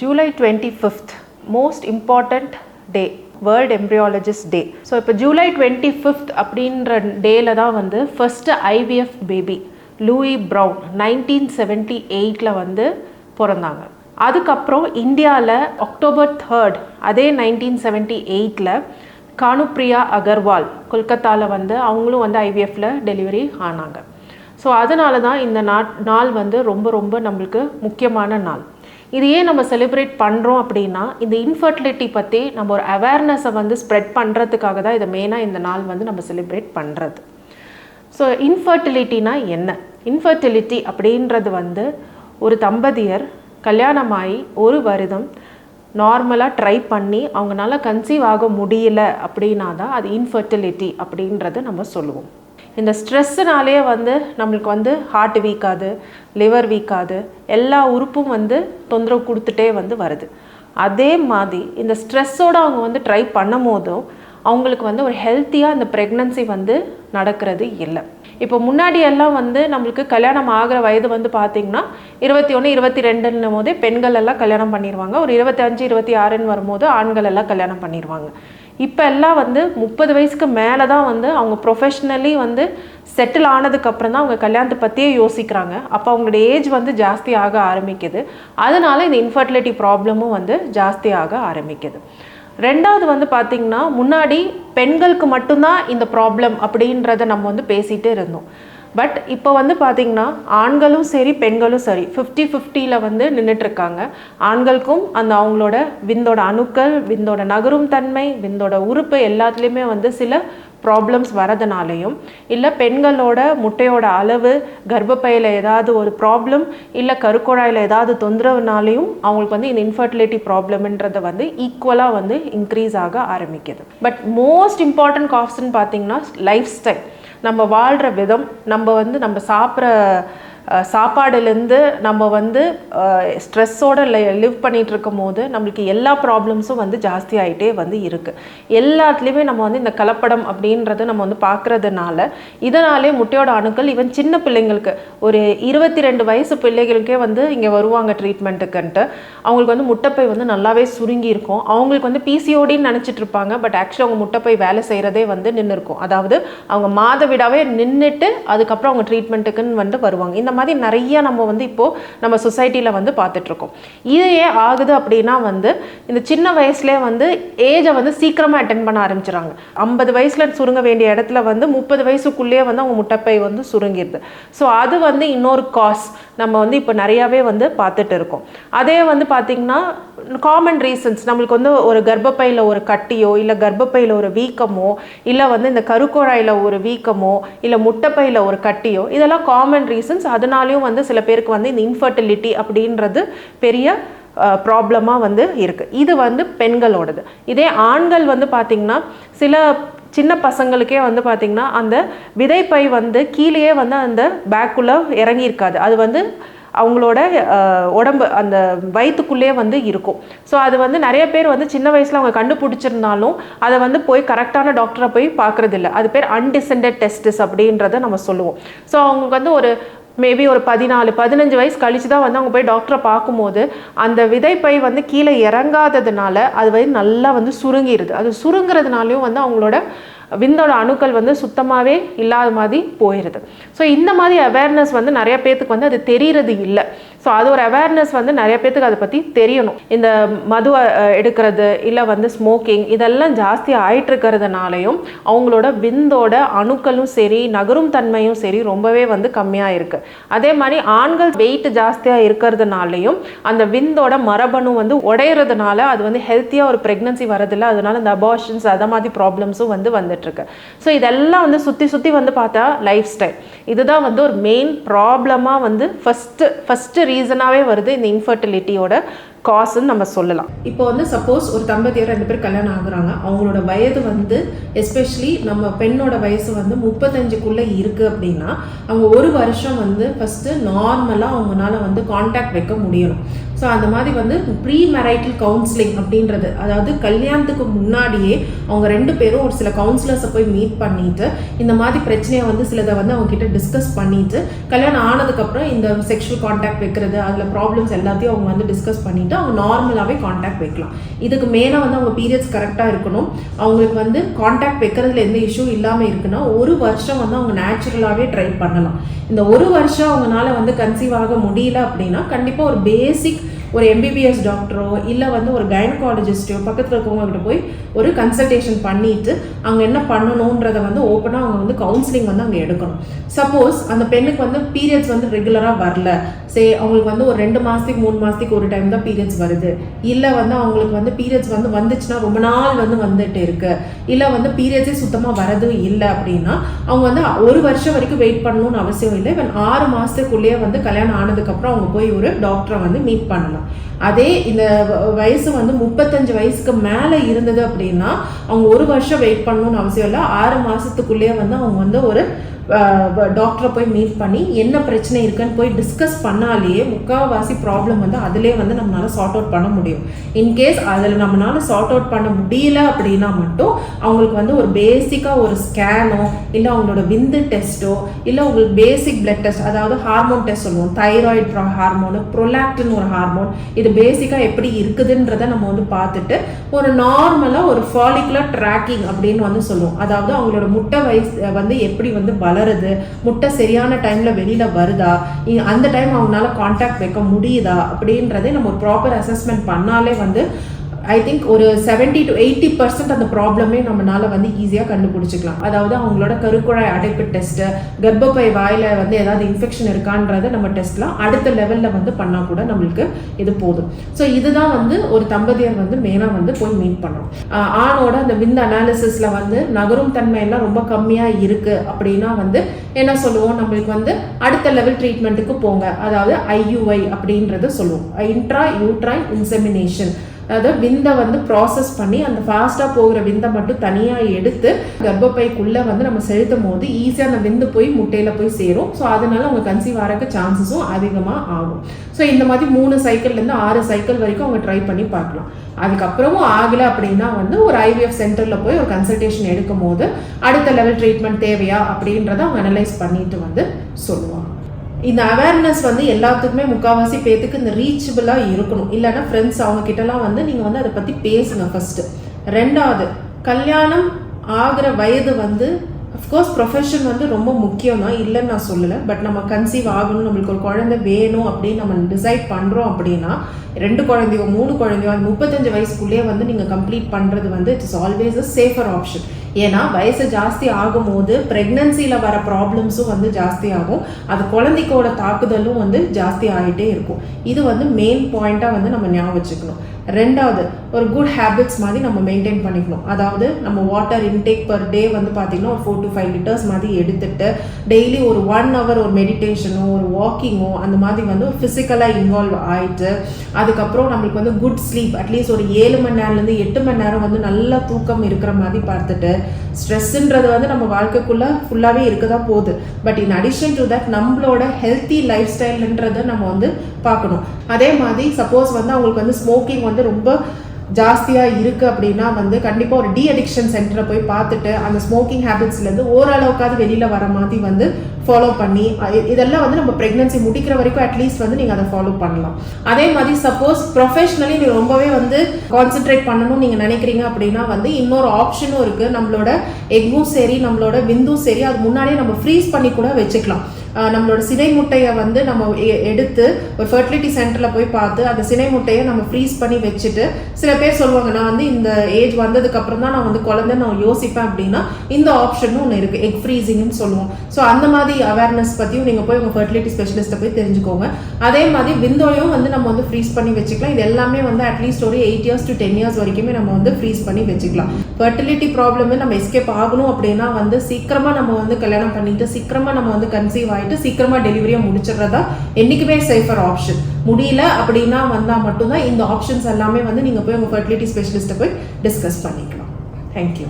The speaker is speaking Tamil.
July twenty fifth most important day world embryologist day so இப்போ ஜூலை டுவெண்ட்டி ஃபிஃப்த் அப்படின்ற டேல தான் வந்து first IVF baby Louise Brown nineteen seventy எயிட்டில் வந்து பிறந்தாங்க. அதுக்கப்புறம் இந்தியாவில் அக்டோபர் தேர்ட் அதே நைன்டீன் செவன்ட்டி எயிட்டில் கானுப்ரியா அகர்வால் கொல்கத்தாவில் வந்து அவங்களும் வந்து ஐவிஎஃப்பில் டெலிவரி ஆனாங்க. ஸோ அதனால தான் இந்த நாட் நாள் வந்து ரொம்ப ரொம்ப நம்மளுக்கு முக்கியமான நாள். இது ஏன் நம்ம செலிப்ரேட் பண்ணுறோம் அப்படின்னா இந்த இன்ஃபர்டிலிட்டி பற்றி நம்ம ஒரு அவேர்னஸை வந்து ஸ்ப்ரெட் பண்ணுறதுக்காக தான் இதை மெயினாக இந்த நாள் வந்து நம்ம செலிப்ரேட் பண்ணுறது ஸோ இன்ஃபர்டிலிட்டினா என்ன? இன்ஃபர்டிலிட்டி அப்படின்றது வந்து ஒரு தம்பதியர் கல்யாணமாகி ஒரு வருடம் நார்மலாக ட்ரை பண்ணி அவங்களால கன்சீவ் ஆக முடியல அப்படின்னா தான் அது இன்ஃபர்டிலிட்டி அப்படின்றத நம்ம சொல்லுவோம். இந்த ஸ்ட்ரெஸ்ஸுனாலே வந்து நம்மளுக்கு வந்து ஹார்ட் வீக்காது லிவர் வீக்காது எல்லா உறுப்பும் வந்து தொந்தரவு கொடுத்துட்டே வந்து வருது. அதே மாதிரி இந்த ஸ்ட்ரெஸ்ஸோடு அவங்க வந்து ட்ரை பண்ணும் போதும் அவங்களுக்கு வந்து ஒரு ஹெல்த்தியாக இந்த ப்ரெக்னன்சி வந்து நடக்கிறது இல்லை. இப்போ முன்னாடி எல்லாம் வந்து நம்மளுக்கு கல்யாணம் ஆகிற வயது வந்து பார்த்திங்கன்னா இருபத்தி ஒன்று இருபத்தி ரெண்டுன்னும் போதே பெண்கள் எல்லாம் கல்யாணம் பண்ணிடுவாங்க ஒரு இருபத்தஞ்சு இருபத்தி ஆறுன்னு வரும்போது ஆண்கள் எல்லாம் கல்யாணம் பண்ணிடுவாங்க இப்போ எல்லாம் வந்து முப்பது வயசுக்கு மேலே தான் வந்து அவங்க ப்ரொஃபஷ்னலி வந்து செட்டில் ஆனதுக்கப்புறம் தான் அவங்க கல்யாணத்தை பற்றியே யோசிக்கிறாங்க. அப்போ அவங்களோட ஏஜ் வந்து ஜாஸ்தி ஆக ஆரம்பிக்குது. அதனால இந்த இன்ஃபர்டிலிட்டி ப்ராப்ளமும் வந்து ஜாஸ்தி ஆக ஆரம்பிக்குது. ரெண்டாவது வந்து பார்த்திங்கன்னா முன்னாடி பெண்களுக்கு மட்டும்தான் இந்த ப்ராப்ளம் அப்படின்றத நம்ம வந்து பேசிகிட்டே இருந்தோம். பட் இப்போ வந்து பார்த்திங்கன்னா ஆண்களும் சரி பெண்களும் சரி ஃபிஃப்டி ஃபிஃப்டியில் வந்து நின்றுட்டுருக்காங்க ஆண்களுக்கும் அந்த அவங்களோட விந்தோட அணுக்கள் விந்தோட நகரும் தன்மை விந்தோட உறுப்பு எல்லாத்துலேயுமே வந்து சில ப்ராப்ளம்ஸ் வரதுனாலையும் இல்லை பெண்களோட முட்டையோட அளவு கர்ப்பப்பையில் ஏதாவது ஒரு ப்ராப்ளம் இல்லை கருக்குழாயில் ஏதாவது தொந்தரவுனாலையும் அவங்களுக்கு வந்து இந்த இன்ஃபர்டிலிட்டி ப்ராப்ளம்ன்றதை வந்து ஈக்குவலாக வந்து இன்க்ரீஸ் ஆக ஆரம்பிக்குது. பட் மோஸ்ட் இம்பார்ட்டன்ட் காஸ்ட்னு பார்த்தீங்கன்னா லைஃப் ஸ்டைல் நம்ம வாழ்கிற விதம் நம்ம வந்து நம்ம சாப்பிட்ற சாப்பாடுலேருந்து நம்ம வந்து ஸ்ட்ரெஸ்ஸோடு லிவ் பண்ணிகிட்ருக்கும் போது நம்மளுக்கு எல்லா ப்ராப்ளம்ஸும் வந்து ஜாஸ்தி ஆகிட்டே வந்து இருக்குது எல்லாத்துலேயுமே நம்ம வந்து இந்த கலப்படம் அப்படின்றத நம்ம வந்து பார்க்குறதுனால இதனாலே முட்டையோட அணுக்கள் ஈவன் சின்ன பிள்ளைங்களுக்கு ஒரு இருபத்தி ரெண்டு வயசு பிள்ளைகளுக்கே வந்து இங்கே வருவாங்க ட்ரீட்மெண்ட்டுக்குன்ட்டு அவங்களுக்கு வந்து முட்டைப்பை வந்து நல்லாவே சுருங்கி இருக்கும். அவங்களுக்கு வந்து பிசிஓடின்னு நினச்சிட்டு இருப்பாங்க பட் ஆக்சுவலி அவங்க முட்டைப்பை வேலை செய்கிறதே வந்து நின்று இருக்கும் அதாவது அவங்க மாதவிடாவே நின்றுட்டு அதுக்கப்புறம் அவங்க ட்ரீட்மெண்ட்டுக்குன்னு வந்து வருவாங்க. இந்த மாதிரி நிறைய நம்ம வந்து இப்போது நம்ம சொசைட்டியில் வந்து பார்த்துட்ருக்கோம். இது ஏன் ஆகுது அப்படின்னா வந்து இந்த சின்ன வயசுலேயே வந்து ஏஜை வந்து சீக்கிரமாக அட்டன் பண்ண ஆரம்பிச்சிடறாங்க. ஐம்பது வயசில் சுருங்க வேண்டிய இடத்துல வந்து முப்பது வயசுக்குள்ளேயே வந்து அவங்க முட்டைப்பை வந்து சுருங்கிடுது. ஸோ அது வந்து இன்னொரு காஸ் நம்ம வந்து இப்போ நிறையாவே வந்து பார்த்துட்டு இருக்கோம் அதே வந்து பார்த்திங்கன்னா காமன் ரீசன்ஸ் நம்மளுக்கு வந்து ஒரு கர்ப்பப்பையில் ஒரு கட்டியோ இல்லை கர்ப்பப்பையில் ஒரு வீக்கமோ இல்லை வந்து இந்த கருக்குழாயில் ஒரு வீக்கமோ இல்லை முட்டைப்பையில் ஒரு கட்டியோ இதெல்லாம் காமன் ரீசன்ஸ் அதனாலையும் வந்து சில பேருக்கு வந்து இந்த இன்ஃபர்டிலிட்டி அப்படின்றது பெரிய ப்ராப்ளமாக வந்து இருக்குது இது வந்து பெண்களோடது. இதே ஆண்கள் வந்து பார்த்திங்கன்னா சில சின்ன பசங்களுக்கே வந்து பார்த்திங்கன்னா அந்த விதைப்பை வந்து கீழேயே வந்து அந்த பேக்குள்ளே இறங்கியிருக்காது. அது வந்து அவங்களோட உடம்பு அந்த வயிற்றுக்குள்ளேயே வந்து இருக்கும். ஸோ அது வந்து நிறைய பேர் வந்து சின்ன வயசில் அவங்க கண்டுபிடிச்சிருந்தாலும் அதை வந்து போய் கரெக்டான டாக்டரை போய் பார்க்குறதில்ல அது பேர் அன்டிசெண்டட் டெஸ்டிஸ் அப்படின்றத நம்ம சொல்லுவோம். ஸோ அவங்களுக்கு வந்து ஒரு மேபி ஒரு பதினாலு பதினஞ்சு வயசு கழிச்சு தான் வந்து அவங்க போய் டாக்டரை பார்க்கும்போது அந்த விதைப்பை வந்து கீழே இறங்காததுனால அது வந்து நல்லா வந்து சுருங்கிடுது அது சுருங்குறதுனாலையும் வந்து அவங்களோட விந்தோட அணுக்கள் வந்து சுத்தமாகவே இல்லாத மாதிரி போயிடுது ஸோ இந்த மாதிரி அவேர்னஸ் வந்து நிறைய பேர்த்துக்கு வந்து அது தெரிகிறது இல்லை. ஸோ அது ஒரு அவேர்னஸ் வந்து நிறைய பேர்த்துக்கு அதை பற்றி தெரியணும். இந்த மது எடுக்கிறது இல்லை வந்து ஸ்மோக்கிங் இதெல்லாம் ஜாஸ்தி ஆயிட்டுருக்கிறதுனாலையும் அவங்களோட விந்தோட அணுக்களும் சரி நகரும் தன்மையும் சரி ரொம்பவே வந்து கம்மியாக இருக்குது அதே மாதிரி ஆண்கள் வெயிட் ஜாஸ்தியாக இருக்கிறதுனாலையும் அந்த விந்தோட மரபணு வந்து உடையிறதுனால அது வந்து ஹெல்த்தியாக ஒரு ப்ரெக்னன்சி வரதில்லை அதனால இந்த அபார்ஷன்ஸ் அதை மாதிரி ப்ராப்ளம்ஸும் வந்து வந்துட்டுருக்கு. ஸோ இதெல்லாம் வந்து சுற்றி சுற்றி வந்து பார்த்தா லைஃப் ஸ்டைல் இதுதான் வந்து ஒரு மெயின் ப்ராப்ளமாக வந்து ஃபஸ்ட்டு ஃபஸ்ட்டு ரீசனாகவே வருது இந்த இன்ஃபர்டிலிட்டியோட காசுன்னு நம்ம சொல்லலாம். இப்போ வந்து சப்போஸ் ஒரு தம்பதியர் ரெண்டு பேர் கல்யாணம் ஆகுறாங்க. அவங்களோட வயது வந்து எஸ்பெஷலி நம்ம பெண்ணோட வயசு வந்து முப்பத்தஞ்சுக்குள்ளே இருக்குது அப்படின்னா அவங்க ஒரு வருஷம் வந்து ஃபஸ்ட்டு நார்மலாக அவங்களால வந்து காண்டாக்ட் வைக்க முடியணும். ஸோ அந்த மாதிரி வந்து ப்ரீ மேரைட்டல் கவுன்சிலிங் அப்படின்றது. அதாவது கல்யாணத்துக்கு முன்னாடியே அவங்க ரெண்டு பேரும் ஒரு சில கவுன்சிலர்ஸை போய் மீட் பண்ணிட்டு இந்த மாதிரி பிரச்சனையை வந்து சிலதை வந்து அவங்க கிட்ட டிஸ்கஸ் பண்ணிட்டு கல்யாணம் ஆனதுக்கப்புறம் இந்த செக்ஷுவல் காண்டாக்ட் வைக்கிறது அதில் ப்ராப்ளம்ஸ் எல்லாத்தையும் அவங்க வந்து டிஸ்கஸ் பண்ணிட்டு அவங்க நார்மலாகவே காண்டாக்ட் வைக்கலாம். இதுக்கு மேலே வந்து அவங்க பீரியட்ஸ் கரெக்டாக இருக்கணும். அவங்களுக்கு வந்து காண்டாக்ட் வைக்கிறதுல எந்த இஷ்யூ இல்லாமல் இருக்குன்னா ஒரு வருஷம் வந்து அவங்க நேச்சுரலாகவே ட்ரை பண்ணலாம். இந்த ஒரு வருஷம் அவங்களால வந்து கன்சீவ் ஆக முடியல அப்படின்னா கண்டிப்பாக ஒரு பேசிக் Thank you. ஒரு எம்பிபிஎஸ் டாக்டரோ இல்லை வந்து ஒரு கைனகாலஜிஸ்டோ பக்கத்தில் இருக்கவங்ககிட்ட போய் ஒரு கன்சல்டேஷன் பண்ணிட்டு அவங்க என்ன பண்ணணுன்றதை வந்து ஓப்பனாக அவங்க வந்து கவுன்சிலிங் வந்து அங்கே எடுக்கணும். சப்போஸ் அந்த பெண்ணுக்கு வந்து பீரியட்ஸ் வந்து ரெகுலராக வரல. சே அவங்களுக்கு வந்து ஒரு ரெண்டு மாதத்துக்கு மூணு மாதத்துக்கு ஒரு டைம் தான் பீரியட்ஸ் வருது. இல்லை வந்து அவங்களுக்கு வந்து பீரியட்ஸ் வந்து வந்துச்சுன்னா ரொம்ப நாள் வந்து வந்துட்டு இருக்கு. இல்லை வந்து பீரியட்ஸே சுத்தமாக வரதும் இல்லை அப்படின்னா அவங்க வந்து ஒரு வருஷம் வரைக்கும் வெயிட் பண்ணணும்னு அவசியம் இல்லை. இவன் ஆறு மாதத்துக்குள்ளேயே வந்து கல்யாணம் ஆனதுக்கப்புறம் அவங்க போய் ஒரு டாக்டரை வந்து மீட் பண்ணலாம் அதே இந்த வயசு வந்து முப்பத்தஞ்சு வயசுக்கு மேலே இருந்தது அப்படின்னா அவங்க ஒரு வருஷம் வெயிட் பண்ணணும்னு அவசியம் இல்லை. ஆறு மாதத்துக்குள்ளேயே வந்து அவங்க வந்து ஒரு டாக்டரை போய் மீட் பண்ணி என்ன பிரச்சனை இருக்குன்னு போய் டிஸ்கஸ் பண்ணாலேயே முக்கால்வாசி ப்ராப்ளம் வந்து அதிலே வந்து நம்மளால் சார்ட் அவுட் பண்ண முடியும். இன்கேஸ் அதில் நம்மளால சார்ட் அவுட் பண்ண முடியல அப்படின்னா மட்டும் அவங்களுக்கு வந்து ஒரு பேசிக்காக ஒரு ஸ்கேனோ இல்லை அவங்களோட விந்து டெஸ்ட்டோ இல்லை உங்களுக்கு பேசிக் பிளட் டெஸ்ட் அதாவது ஹார்மோன் டெஸ்ட் சொல்லுவோம். தைராய்டு ப்ரா ஹார்மோனு ப்ரொலாக்டின் ஒரு ஹார்மோன் இது பேசிக்காக எப்படி இருக்குதுன்றதை நம்ம வந்து பார்த்துட்டு ஒரு நார்மலாக ஒரு ஃபாலிகுலர் ட்ராக்கிங் அப்படின்னு வந்து சொல்லுவோம். அதாவது அவங்களோட முட்டை வயசு வந்து எப்படி வந்து பல வளருது முட்டை சரியான டைமில் வெளியில் வருதா? அந்த டைம் அவங்களால காண்டாக்ட் வைக்க முடியுதா? அப்படின்றதே நம்ம ஒரு ப்ராப்பர் அசஸ்மெண்ட் பண்ணாலே வந்து ஐ திங்க் ஒரு 70 டு எயிட்டி பர்சன்ட் அந்த ப்ராப்ளமே நம்மளால வந்து ஈஸியாக கண்டுபிடிச்சிக்கலாம். அதாவது அவங்களோட கருக்குழாய் அடைப்பு டெஸ்ட்டு கர்ப்பப்பை வாயில் வந்து ஏதாவது இன்ஃபெக்ஷன் இருக்கான்றதை நம்ம டெஸ்ட்லாம் அடுத்த லெவலில் வந்து பண்ணால் கூட நம்மளுக்கு இது போதும். ஸோ இதுதான் வந்து ஒரு தம்பதியர் வந்து மெயினாக வந்து போய் மீட் பண்ணோம் ஆணோட அந்த விந்து அனாலிசிஸில் வந்து நகரும் தன்மை எல்லாம் ரொம்ப கம்மியாக இருக்குது அப்படின்னா வந்து என்ன சொல்லுவோம்? நம்மளுக்கு வந்து அடுத்த லெவல் ட்ரீட்மெண்ட்டுக்கு போங்க. அதாவது ஐயுஐ அப்படின்றத சொல்லுவோம். இன்ட்ரா யூட்ரைன் இன்செமினேஷன் அதை விந்தை வந்து ப்ராசஸ் பண்ணி அந்த ஃபாஸ்ட்டாக போகிற விந்தை மட்டும் தனியாக எடுத்து கர்ப்பப்பைக்குள்ளே வந்து நம்ம செலுத்தும் போது ஈஸியாக அந்த விந்து போய் முட்டையில் போய் சேரும். ஸோ அதனால அவங்க கன்சீவ் ஆகிறக்க சான்சஸும் அதிகமாக ஆகும். ஸோ இந்த மாதிரி மூணு சைக்கிள்லேருந்து ஆறு சைக்கிள் வரைக்கும் அவங்க ட்ரை பண்ணி பார்க்கலாம். அதுக்கப்புறமும் ஆகலை அப்படின்னா வந்து ஒரு ஐவிஎஃப் சென்டரில் போய் ஒரு கன்சல்டேஷன் எடுக்கும் போது அடுத்த லெவல் ட்ரீட்மெண்ட் தேவையா அப்படின்றத அவங்க அனலைஸ் பண்ணிட்டு வந்து சொல்லுவாங்க. இந்த அவேர்னஸ் வந்து எல்லாத்துக்குமே முக்கால்வாசி பேத்துக்கு இந்த ரீச்சபிளாக இருக்கணும். இல்லைன்னா ஃப்ரெண்ட்ஸ் அவங்க கிட்டலாம் வந்து நீங்கள் வந்து அதை பற்றி பேசுங்க ஃபஸ்ட்டு ரெண்டாவது கல்யாணம் ஆகிற வயது வந்து அஃப்கோர்ஸ் ப்ரொஃபஷன் வந்து ரொம்ப முக்கியம் தான். இல்லைன்னு நான் சொல்லலை. பட் நம்ம கன்சீவ் ஆகணும் நம்மளுக்கு ஒரு குழந்தை வேணும் அப்படின்னு நம்ம டிசைட் பண்ணுறோம் அப்படின்னா ரெண்டு குழந்தையோ மூணு குழந்தையோ அந்த முப்பத்தஞ்சு வயசுக்குள்ளேயே வந்து நீங்கள் கம்ப்ளீட் பண்ணுறது வந்து it's always a safer option ஏன்னா வயசு ஜாஸ்தி ஆகும்போது ப்ரெக்னன்சியில் வர ப்ராப்ளம்ஸும் வந்து ஜாஸ்தி ஆகும். அது குழந்தைக்கோட தாக்குதலும் வந்து ஜாஸ்தி ஆகிட்டே இருக்கும். இது வந்து மெயின் பாயிண்ட்டாக வந்து நம்ம ஞாபகம் வச்சுக்கணும். ரெண்டாவது ஒரு குட் ஹேபிட்ஸ் மாதிரி நம்ம மெயின்டைன் பண்ணிக்கணும். அதாவது நம்ம வாட்டர் இன்டேக் பர் டே வந்து பார்த்திங்கன்னா ஒரு ஃபோர் டு ஃபைவ் லிட்டர்ஸ் மாதிரி எடுத்துட்டு டெய்லி ஒரு ஒன் ஹவர் ஒரு மெடிடேஷனோ ஒரு வாக்கிங்கோ அந்த மாதிரி வந்து ஒரு ஃபிசிக்கலாக இன்வால்வ் ஆகிட்டு அதுக்கப்புறம் நம்மளுக்கு வந்து குட் ஸ்லீப் அட்லீஸ்ட் ஒரு ஏழு மணி நேரம்லேருந்து எட்டு மணி நேரம் வந்து நல்ல தூக்கம் இருக்கிற மாதிரி பார்த்துட்டு ஸ்ட்ரெஸ்ஸுன்றது வந்து நம்ம வாழ்க்கைக்குள்ளே ஃபுல்லாகவே இருக்க தான் போகுது. But in addition to that நம்மளோட ஹெல்த்தி லைஃப் ஸ்டைல்ன்றதை நம்ம வந்து பார்க்கணும். அதே மாதிரி சப்போஸ் வந்து அவங்களுக்கு வந்து ஸ்மோக்கிங் வந்து ரொம்ப ஜாஸ்தியாக இருக்குது அப்படின்னா வந்து கண்டிப்பாக ஒரு டி அடிக்ஷன் சென்டரை போய் பார்த்துட்டு அந்த ஸ்மோக்கிங் ஹேபிட்ஸ்லேருந்து ஓரளவுக்காவது வெளியில் வர மாதிரி வந்து ஃபாலோ பண்ணி இதெல்லாம் வந்து நம்ம ப்ரெக்னன்சி முடிக்கிற வரைக்கும் அட்லீஸ்ட் வந்து நீங்கள் அதை ஃபாலோ பண்ணலாம். அதே மாதிரி சப்போஸ் ப்ரொஃபஷ்னலி நீங்கள் ரொம்பவே வந்து கான்சென்ட்ரேட் பண்ணணும்னு நீங்கள் நினைக்கிறீங்க அப்படின்னா வந்து இன்னொரு ஆப்ஷனும் இருக்குது நம்மளோட எக்கும் சரி நம்மளோட விந்தும் சரி அது முன்னாடியே நம்ம ஃப்ரீஸ் பண்ணி கூட வச்சுக்கலாம். நம்மளோட சினை முட்டையை வந்து நம்ம எடுத்து ஒரு ஃபர்டிலிட்டி சென்டரில் போய் பார்த்து அந்த சினை முட்டையை நம்ம ஃப்ரீஸ் பண்ணி வச்சுட்டு சில பேர் சொல்லுவாங்க நான் வந்து இந்த ஏஜ் வந்ததுக்கப்புறம் தான் நான் வந்து குழந்தை நான் யோசிப்பேன் அப்படின்னா இந்த ஆப்ஷனும் ஒன்று இருக்குது எக் ஃப்ரீசிங்னு சொல்லுவோம். ஸோ அந்த மாதிரி அவேர்னஸ் பற்றியும் நீங்கள் போய் உங்கள் ஃபர்டிலிட்டி ஸ்பெஷலிஸ்ட்டை போய் தெரிஞ்சுக்கோங்க. அதே மாதிரி விந்தோயும் வந்து நம்ம வந்து ஃப்ரீஸ் பண்ணி வச்சுக்கலாம். இது எல்லாமே வந்து அட்லீஸ்ட் ஒரு eight years to ten years வரைக்குமே நம்ம வந்து ஃப்ரீஸ் பண்ணி வச்சுக்கலாம். ஃபர்டிலிட்டி ப்ராப்ளம் நம்ம எஸ்கேப் ஆகணும் அப்படின்னா வந்து சீக்கிரமாக நம்ம வந்து கல்யாணம் பண்ணிட்டு சீக்கிரமாக நம்ம வந்து கன்சீவ் வாங்கிட்டு சீக்கிரமாக டெலிவரியை முடிச்சிடுறதா என்றைக்குமே சேஃபர் ஆப்ஷன் முடியல அப்படின்னா வந்தால் மட்டும்தான் இந்த ஆப்ஷன்ஸ் எல்லாமே வந்து நீங்கள் போய் உங்கள் ஃபர்டிலிட்டி ஸ்பெஷலிஸ்ட்டை போய் டிஸ்கஸ் பண்ணிக்கலாம். தேங்க்யூ